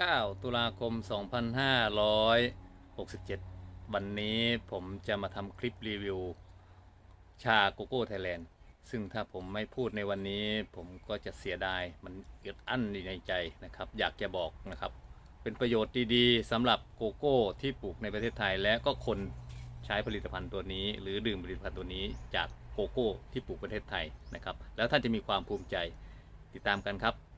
9 ตุลาคม 2567 วันนี้ผมจะมาทำคลิปรีวิว ชาโกโก้ไทยแลนด์ซึ่งถ้าผมไม่พูดในวันนี้ ผมก็จะเสียดายมันอึดอั้นอยู่ในใจนะครับ อยากจะบอกนะครับ เป็นประโยชน์ดีๆสำหรับโกโก้ที่ปลูกในประเทศไทย และก็คนใช้ผลิตภัณฑ์ตัวนี้ หรือดื่มผลิตภัณฑ์ตัวนี้จากโกโก้ที่ปลูกประเทศไทยนะครับ แล้วท่านจะมีความภูมิใจติดตามกันครับครับ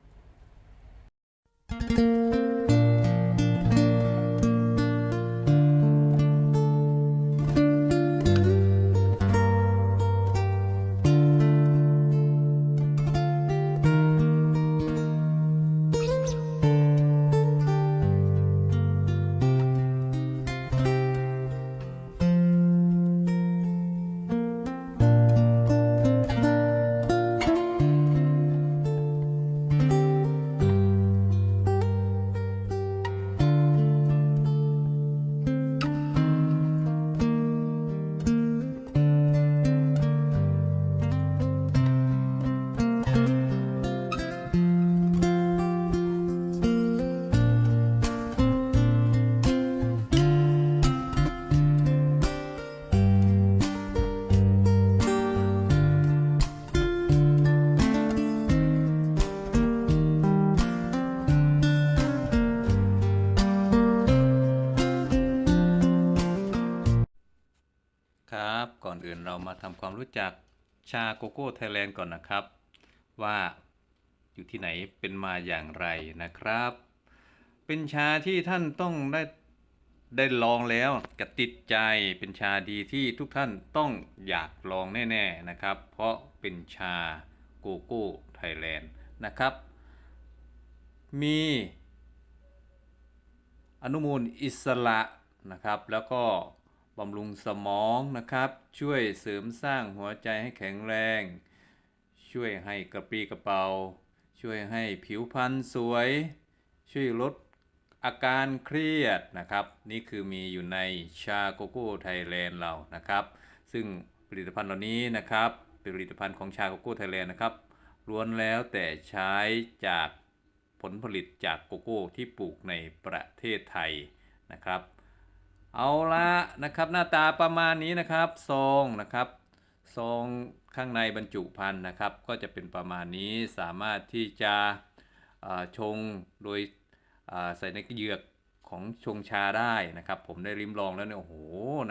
เรามาทำความรู้จักชาโกโก้ไทยแลนด์ก่อนนะครับ ว่าอยู่ที่ไหนเป็นมาอย่างไรนะครับ เป็นชาที่ท่านต้องได้ได้ลองแล้วกระติดใจเป็นชาดีที่ทุกท่านต้องอยากลองแน่ๆนะครับ เพราะเป็นชาโกโก้ไทยแลนด์นะครับ มีอนุมูลอิสระนะครับ แล้วก็ บำรุงสมองนะครับ ช่วยเสริมสร้างหัวใจให้แข็งแรง ช่วยให้กระปรี้กระเป๋า ช่วยให้ผิวพรรณสวย ช่วยลดอาการเครียดนะครับ นี่คือมีอยู่ในชาโกโก้ไทยแลนด์เรานะครับ ซึ่งผลิตภัณฑ์เหล่านี้นะครับเป็นผลิตภัณฑ์ของชาโกโก้ไทยแลนด์นะครับล้วนแล้วแต่ใช้จากผลผลิตจากโกโก้ที่ปลูกในประเทศไทยนะครับ เอาละนะครับหน้าตาประมาณนี้นะครับซองนะครับซองข้างในบรรจุภัณฑ์นะครับ ก็จะเป็นประมาณนี้สามารถที่จะชงโดยใส่ในเหยือกของชงชาได้นะครับ ผมได้ริมลองแล้วเนี่ยโอ้โห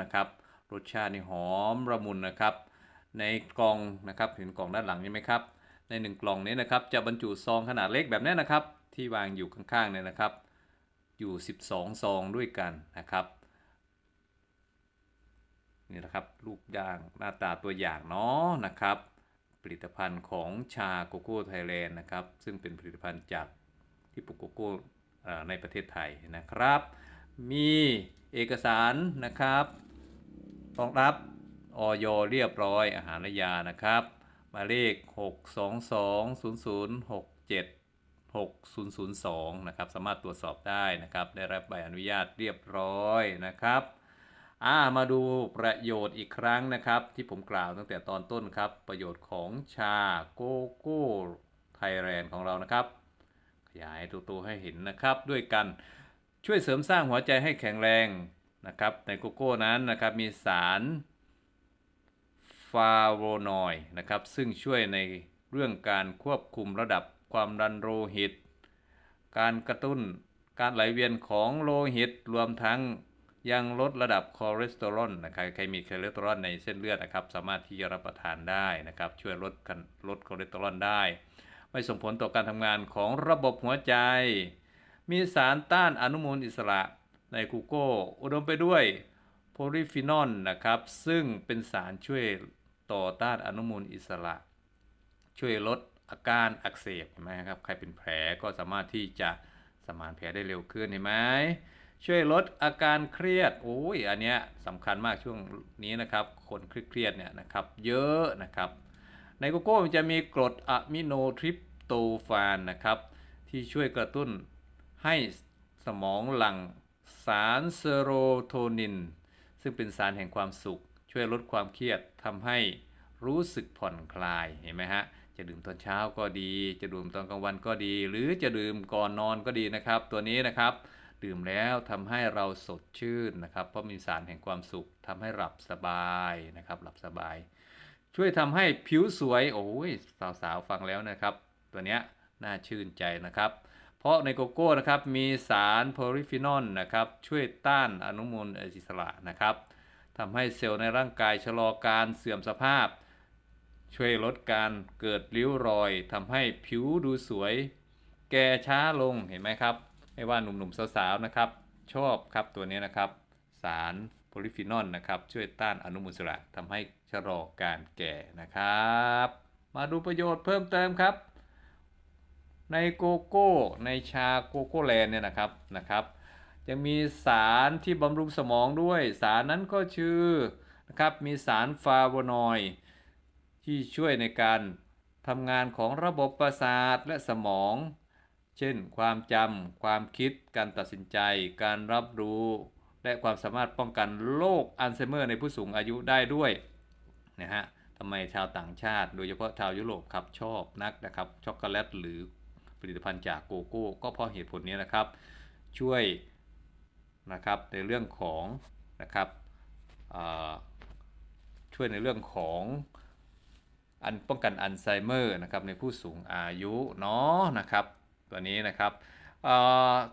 นะครับ รสชาตินี่หอมระมุนนะครับ ในกล่องนะครับเห็นกล่องด้านหลังนี่ไหมครับ ในหนึ่งกล่องนี้นะครับจะบรรจุซองขนาดเล็กแบบนี้นะครับ ที่วางอยู่ข้างๆเนี่ยนะครับ อยู่ 12 ซองด้วยกันนะครับ นี่แหละครับรูปอย่างหน้าตาตัวอย่างเนาะนะครับ ผลิตภัณฑ์ของชาโกโก้ไทยแลนด์นะครับ ซึ่งเป็นผลิตภัณฑ์จากที่ปลูกโกโก้ในประเทศไทยนะครับ มีเอกสารนะครับรองรับออยเรียบร้อยอาหารและยานะครับหมายเลข 6220067 6002 นะครับ สามารถตรวจสอบได้นะครับ ได้รับใบอนุญาตเรียบร้อยนะครับ อ่ามาดูประโยชน์อีกครั้งนะครับ ที่ผมกล่าวตั้งแต่ตอนต้นครับ ประโยชน์ของชาโกโก้ไทยแลนด์ของเรานะครับ ขยายตัวให้เห็นนะครับ ด้วยกันช่วยเสริมสร้างหัวใจให้แข็งแรงนะครับ ในโกโก้นั้นนะครับมีสารฟาโวนอยด์นะครับ ซึ่งช่วยในเรื่องการควบคุมระดับความดันโลหิต การกระตุ้นการไหลเวียนของโลหิตรวมทั้ง ยังลดระดับคอเลสเตอรอลนะครับใครมีคอเลสเตอรอลในเส้นเลือดนะครับ สามารถที่จะรับประทานได้นะครับ ช่วยลดลดคอเลสเตอรอลได้ ไม่ส่งผลต่อการทำงานของระบบหัวใจ มีสารต้านอนุมูลอิสระในกูโก้ อุดมไปด้วยโพลีฟีนอลนะครับ ซึ่งเป็นสารช่วยต่อต้านอนุมูลอิสระ ช่วยลดอาการอักเสบเห็นไหมครับ ใครเป็นแผลก็สามารถที่จะสมานแผลได้เร็วขึ้นเห็นไหม ช่วยลดอาการเครียดโอ้ยอันเนี้ยสำคัญมากช่วงนี้นะครับ คนเครียดเนี่ยนะครับเยอะนะครับ ในโกโก้มันจะมีกรดอะมิโนทริปโตฟานนะครับ ที่ช่วยกระตุ้นให้สมองหลั่งสารเซโรโทนิน ซึ่งเป็นสารแห่งความสุข ช่วยลดความเครียดทำให้รู้สึกผ่อนคลายเห็นไหมฮะจะดื่มตอนเช้าก็ดี จะดื่มตอนกลางวันก็ดี หรือจะดื่มก่อนนอนก็ดีนะครับ ตัวนี้นะครับ ดื่มแล้วทำให้เราสดชื่นนะครับ เพราะมีสารแห่งความสุขทำให้หลับสบายนะครับ หลับสบาย ช่วยทำให้ผิวสวยโอ้ยสาวๆฟังแล้วนะครับ ตัวเนี้ยน่าชื่นใจนะครับ เพราะในโกโก้นะครับมีสารโพลิฟีนอลนะครับ ช่วยต้านอนุมูลอิสระนะครับทำให้เซลล์ในร่างกายชะลอการเสื่อมสภาพ ช่วยลดการเกิดริ้วรอยทำให้ผิวดูสวย แก่ช้าลงเห็นไหมครับ ไม่ว่าหนุ่มๆสาวๆนะครับ ชอบครับตัวนี้นะครับ สารโพลิฟีนอลนะครับ ช่วยต้านอนุมูลอิสระทำให้ชะลอการแก่นะครับ มาดูประโยชน์เพิ่มเติมครับ ในโกโก้ในชาโกโก้แลนด์เนี่ยนะครับนะครับยังมีสารที่บำรุงสมองด้วย สารนั้นก็ชื่อนะครับมีสารฟาโวนอยด์ที่ช่วยในการทำงานของระบบประสาทและสมอง เช่น ความจำ ความคิด การตัดสินใจ การรับรู้ และความสามารถป้องกันโรคอัลไซเมอร์ในผู้สูงอายุได้ด้วยนะฮะทำไมชาวต่างชาติ โดยเฉพาะชาวยุโรปครับชอบนักนะครับช็อกโกแลตหรือผลิตภัณฑ์จากโกโก้ ก็เพราะเหตุผลนี้นะครับ ช่วยนะครับในเรื่องของนะครับช่วยในเรื่องของอันป้องกันอัลไซเมอร์นะครับในผู้สูงอายุเนาะนะครับ ตัวนี้นะครับ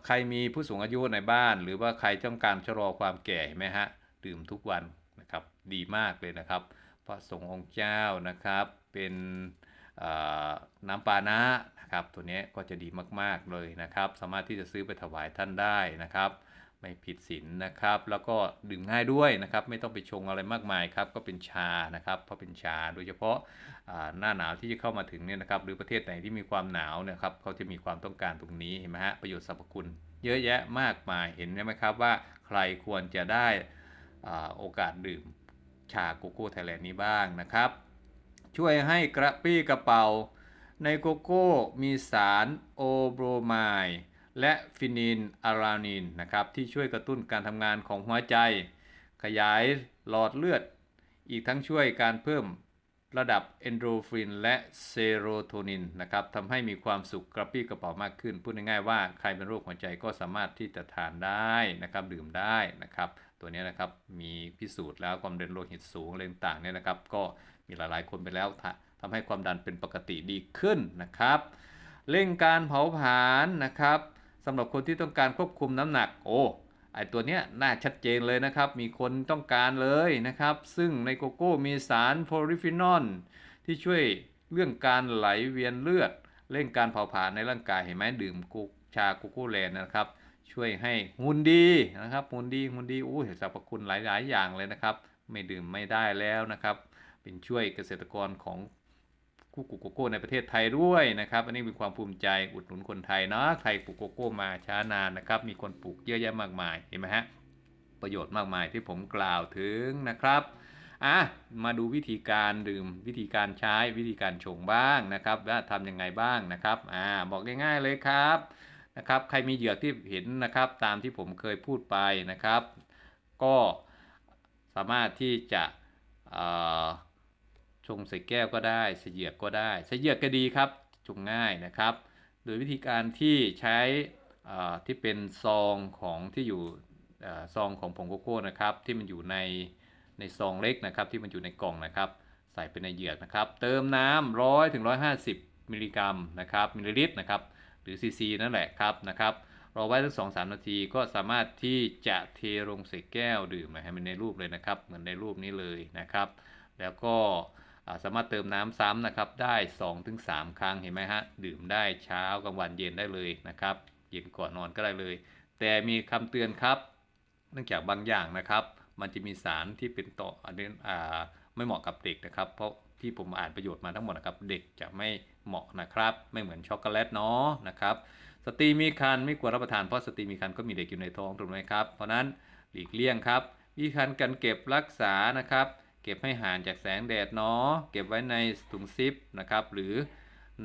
ใครมีผู้สูงอายุในบ้าน หรือว่าใครต้องการชะลอความแก่ไหมฮะดื่มทุกวันนะครับดีมากเลยนะครับพระสงฆ์องค์เจ้านะครับเป็นน้ำปานะนะครับตัวนี้ก็จะดีมากๆเลยนะครับ สามารถที่จะซื้อไปถวายท่านได้นะครับ ไม่ผิดศีลนนะครับ แล้วก็ดื่มง่ายด้วยนะครับ ไม่ต้องไปชงอะไรมากมายครับ ก็เป็นชานะครับ เพราะเป็นชาโดยเฉพาะหน้าหนาวที่จะเข้ามาถึงเนี่ยนะครับ หรือประเทศไหนที่มีความหนาวเนี่ยครับเขาจะมีความต้องการตรงนี้เห็นไหมฮะประโยชน์สรรพคุณ เยอะแยะมากมายเห็นไหมครับว่าใครควรจะได้โอกาสดื่มชาโกโก้ไทยแลนด์นี้บ้างนะครับ ช่วยให้กระปี้กระเป๋าในโกโก้มีสารโอโบรไมด์ และฟินินอารานินนะครับที่ช่วยกระตุ้นการทำงานของหัวใจ ขยายหลอดเลือด อีกทั้งช่วยการเพิ่มระดับเอนโดรฟินและเซโรโทนินนะครับทำให้มีความสุขกระปี้กระเป๋ามากขึ้น พูดง่ายๆว่าใครเป็นโรคหัวใจก็สามารถที่จะทานได้นะครับดื่มได้นะครับตัวนี้นะครับมีพิสูจน์แล้วความดินโลหิตสูงอะไรต่างๆเนี่ยนะครับก็มีหลายๆคนไปแล้วทำให้ความดันเป็นปกติดีขึ้นนะครับ เร่งการเผาผลาญนะครับ สำหรับคนที่ต้องการควบคุมน้ำหนัก โอ้ไอตัวเนี้ยน่าชัดเจนเลยนะครับ มีคนต้องการเลยนะครับ ซึ่งในโกโก้มีสารโพลิฟีนอลที่ช่วยเรื่องการไหลเวียนเลือด เร่งการเผาผลาญในร่างกายเห็นไหมดื่มกุชาโกโก้แลนนะครับ ช่วยให้หุ่นดีนะครับหุ่นดีหุ่นดีอู้สรรพคุณหลายๆ อย่างเลยนะครับ ไม่ดื่มไม่ได้แล้วนะครับ เป็นช่วยเกษตรกรของ คู่กูโกโก้ในประเทศไทยด้วยนะครับ อันนี้มีความภูมิใจอุดหนุนคนไทยเนาะใครปลูกโกโก้มาช้านานนะครับ มีคนปลูกเยอะแยะมากมายเห็นไหมฮะประโยชน์มากมายที่ผมกล่าวถึงนะครับอะมาดูวิธีการดื่มวิธีการใช้วิธีการชงบ้างนะครับว่าทำยังไงบ้างนะครับอ่าบอกง่ายๆเลยครับนะครับใครมีเหยือกที่เห็นนะครับตามที่ผมเคยพูดไปนะครับ ก็สามารถที่จะ ชงใส่แก้วก็ได้เสยียกก็ได้เสยียกก็ดีครับชงง่ายนะครับ โดยวิธีการที่ใช้ที่เป็นซองของที่อยู่ซองของผงโกโก้นะครับ ที่มันอยู่ในในซองเล็กนะครับ ที่มันอยู่ในกล่องนะครับ ใส่ไปในเหยือกนะครับ เติมน้ำร้อยถึงร้อยห้าสิบมิลลิกรัมนะครับมิลลิลิตรนะครับ หรือซีซีนั่นแหละครับนะครับรอไว้สักสองสามนาทีก็สามารถที่จะเทลงใส่แก้วดื่มให้มันในรูปเลยนะครับ เหมือนในรูปนี้เลยนะครับ แล้วก็ สามารถเติมน้ำซ้ำนะครับได้ 2-3 ครั้งเห็นไหมฮะดื่มได้เช้ากลางวันเย็นได้เลยนะครับ เย็นก่อนนอนก็ได้เลย แต่มีคำเตือนครับ เนื่องจากบางอย่างนะครับ มันจะมีสารที่เป็นต่ออันนี้ไม่เหมาะกับเด็กนะครับ เพราะที่ผมอ่านประโยชน์มาทั้งหมดนะครับ เด็กจะไม่เหมาะนะครับ ไม่เหมือนช็อกโกแลตเนาะนะครับสตรีมีคันไม่ควรรับประทานเพราะสตรีมีคันก็มีเด็กอยู่ในท้องถูกไหมครับเพราะนั้นหลีกเลี่ยงครับวิธีการกันเก็บรักษานะครับ ก็บให้ห่างจากแสงแดดเนาะเก็บไว้ในถุงซิปนะครับ หรือ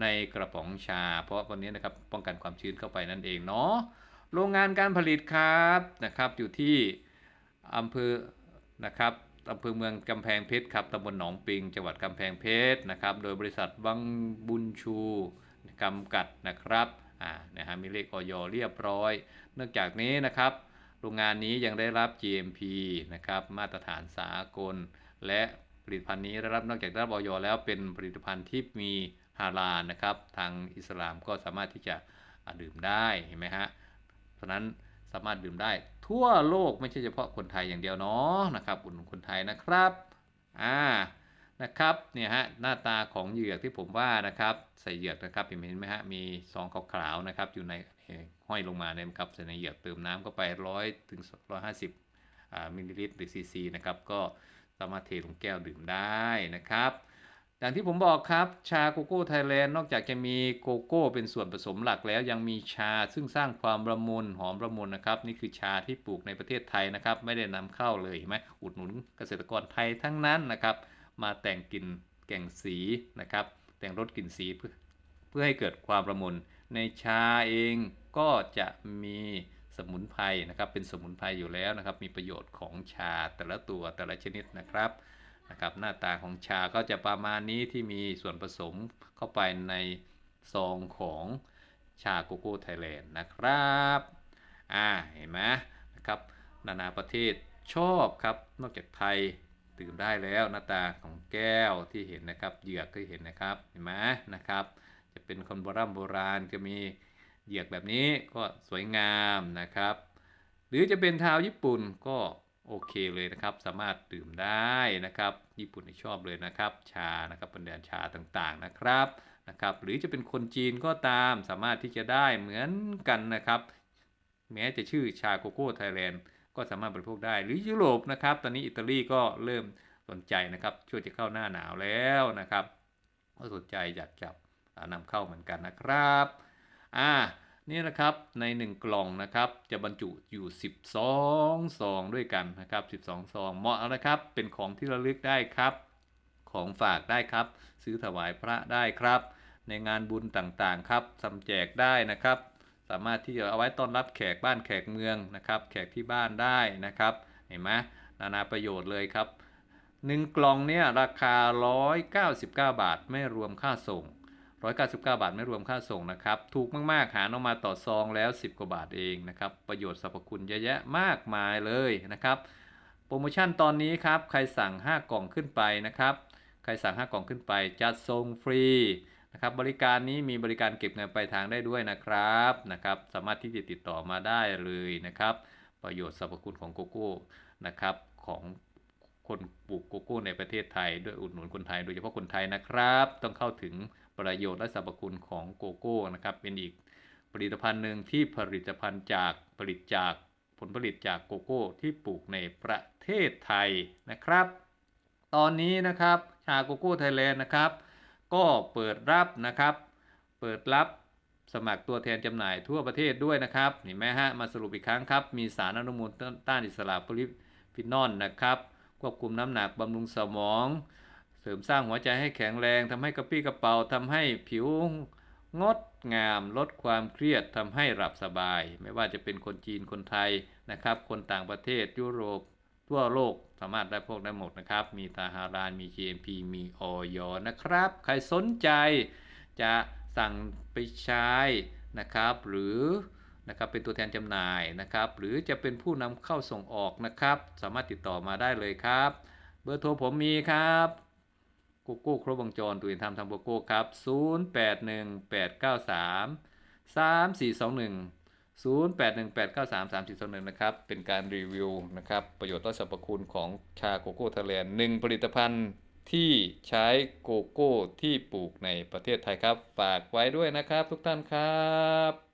ในกระป๋องชา เพราะวันนี้นะครับป้องกันความชื้นเข้าไปนั่นเองเนาะโรงงานการผลิตครับนะครับ อยู่ที่อำเภอนะครับอำเภอเมืองกำแพงเพชรครับตำบลหนองปิง จังหวัดกำแพงเพชรนะครับ โดยบริษัทวังบุญชูกำกัดนะครับอ่านะฮะมีเลขออยเรียบร้อย เนื่องจากนี้นะครับ โรงงานนี้ยังได้รับ GMP นะครับมาตรฐานสากล และผลิตภัณฑ์นี้ได้รับนอกจากได้รับออยแล้วเป็นผลิตภัณฑ์ที่มีฮาลาลนะครับ ทางอิสลามก็สามารถที่จะดื่มได้เห็นไหมฮะเพราะนั้นสามารถดื่มได้ ทั่วโลกไม่ใช่เฉพาะคนไทยอย่างเดียวเนาะนะครับอุดหนุนคนไทยนะครับอ่านะครับเนี่ยฮะหน้าตาของเหยือกที่ผมว่านะครับใส่เหยือกนะครับเห็นไหมฮะมีซองขาวๆนะครับอยู่ในห้อยลงมาเนี่ยนะครับใส่ในเหยือกเติมน้ำเข้าไปร้อยถึงร้อยห้าสิบมิลลิลิตรหรือซีซีนะครับก็ามารถเทลงแก้วดื่มได้นะครับอย่างที่ผมบอกครับชาโกโก้ไทยแลนด์นอกจากจะมีโกโก้เป็นส่วนผสมหลักแล้วยังมีชาซึ่งสร้างความระมุนหอมระมุนนะครับ นี่คือชาที่ปลูกในประเทศไทยนะครับ ไม่ได้นำเข้าเลยเห็นไหมอุดหนุนเกษตรกรไทยทั้งนั้นนะครับ มาแต่งกลิ่นแก่งสีนะครับ แต่งรสกลิ่นสีเพื่อเพื่อให้เกิดความระมุนในชาเองก็จะมี สมุนไพรนะครับ เป็นสมุนไพรอยู่แล้วนะครับ มีประโยชน์ของชาแต่ละตัวแต่ละชนิดนะครับนะครับ หน้าตาของชาก็จะประมาณนี้ที่มีส่วนผสมเข้าไปในซองของชาโกโก้ไทยแลนด์นะครับอ่าเห็นไหมนะครับ นานาประเทศชอบครับ นอกจากไทยดื่มได้แล้วหน้าตาของแก้วที่เห็นนะครับ เหยือกที่เห็นนะครับ เห็นไหมนะครับ จะเป็นคนโบราณโบราณจะมี เหยือกแบบนี้ก็สวยงามนะครับ หรือจะเป็นชาญี่ปุ่นก็โอเคเลยนะครับ สามารถดื่มได้นะครับ ญี่ปุ่นชอบเลยนะครับ ชานะครับเป็นแดนชาต่างๆนะครับนะครับ หรือจะเป็นคนจีนก็ตามสามารถที่จะได้เหมือนกันนะครับ แม้จะชื่อชาโกโก้ไทยแลนด์ก็สามารถบริโภคได้ หรือยุโรปนะครับ ตอนนี้อิตาลีก็เริ่มสนใจนะครับช่วงจะเข้าหน้าหนาวแล้วนะครับก็สนใจอยากจะนำเข้าเหมือนกันนะครับ อ่านี่นะครับใน 1 กล่องนะครับ จะบรรจุอยู่ 12 ซองด้วยกันนะครับ 12 ซองเหมาะนะครับ เป็นของที่ระลึกได้ครับ ของฝากได้ครับ ซื้อถวายพระได้ครับ ในงานบุญต่างๆครับสำแจกได้นะครับ สามารถที่จะเอาไว้ต้อนรับแขกบ้านแขกเมืองนะครับ แขกที่บ้านได้นะครับ เห็นไหมนานาประโยชน์เลยครับ 1 กล่องเนี่ยราคา 199 บาท ไม่รวมค่าส่ง 199 บาทไม่รวมค่าส่งนะครับ ถูกมากๆ หารออกมาต่อซองแล้ว 10 กว่าบาทเองนะครับ ประโยชน์สรรพคุณเยอะแยะมากมายเลยนะครับ โปรโมชั่นตอนนี้ครับ ใครสั่ง 5 กล่องขึ้นไปนะครับ ใครสั่ง 5 กล่องขึ้นไปจัดส่งฟรีนะครับ บริการนี้มีบริการเก็บเงินปลายทางได้ด้วยนะครับนะครับ สามารถที่จะติดต่อมาได้เลยนะครับ ประโยชน์สรรพคุณของโกโก้นะครับของคนปลูกโกโก้ในประเทศไทยด้วยอุดหนุนคนไทยโดยเฉพาะคนไทยนะครับ ต้องเข้าถึง ประโยชน์และสรรพคุณของโกโก้นะครับเป็นอีกผลิตภัณฑ์หนึ่งที่ผลิตภัณฑ์จากผลิตจากผลผลิตจากโกโก้ที่ปลูกในประเทศไทยนะครับ ตอนนี้นะครับชาโกโก้ไทยแลนด์นะครับ ก็เปิดรับนะครับ เปิดรับสมัครตัวแทนจำหน่ายทั่วประเทศด้วยนะครับเห็นไหมฮะมาสรุปอีกครั้งครับ มีสารอนุมูลต้านอิสระโพลิฟินอลนะครับ ควบคุมน้ำหนักบำรุงสมอง เสริมสร้างหัวใจให้แข็งแรงทำให้กระปี้กระเป๋าทำให้ผิวงดงาม ลดความเครียดทำให้หลับสบาย ไม่ว่าจะเป็นคนจีนคนไทยนะครับ คนต่างประเทศยุโรปทั่วโลกสามารถได้พวกได้หมดนะครับ มีตาฮารานมี GMP มีออยนะครับ ใครสนใจจะสั่งไปใช้นะครับ หรือนะครับเป็นตัวแทนจำหน่ายนะครับ หรือจะเป็นผู้นำเข้าส่งออกนะครับ สามารถติดต่อมาได้เลยครับ เบอร์โทรผมมีครับ โกโก้ครบวงจรตุยนทำทำโกโก้ครับ 0818933421 0818933421 นะครับ เป็นการรีวิวนะครับ ประโยชน์และสรรพคุณของชาโกโก้ไทยแลนด์หนึ่งผลิตภัณฑ์ที่ใช้โกโก้ที่ปลูกในประเทศไทยครับ ฝากไว้ด้วยนะครับทุกท่านครับ